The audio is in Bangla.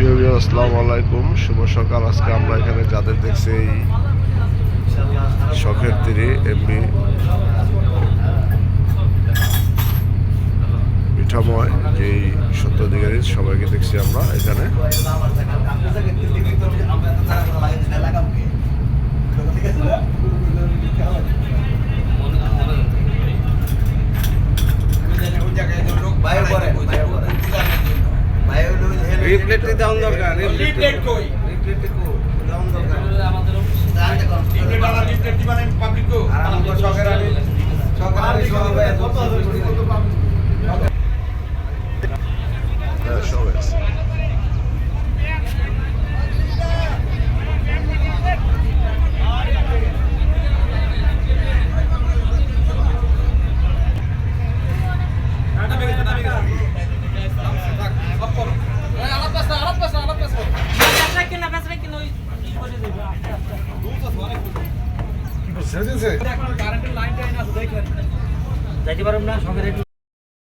প্রিয় আসসালামু আলাইকুম। শুভ সকাল। আজকে আমরা এখানে যাদের দেখছি এই শখের তীরে এমনি পিঠাময়, যেই সত্য অধিকারী সবাইকে দেখছি আমরা এখানে। রিপ্লেটটি দাম দরকার রিপ্লেট কই? রিপ্লেটটি কই দাম দরকার। আর আমাদের শখের আলী সকালে আমি সবাই কত হ্যাঁ, যাইতে পারব না সঙ্গে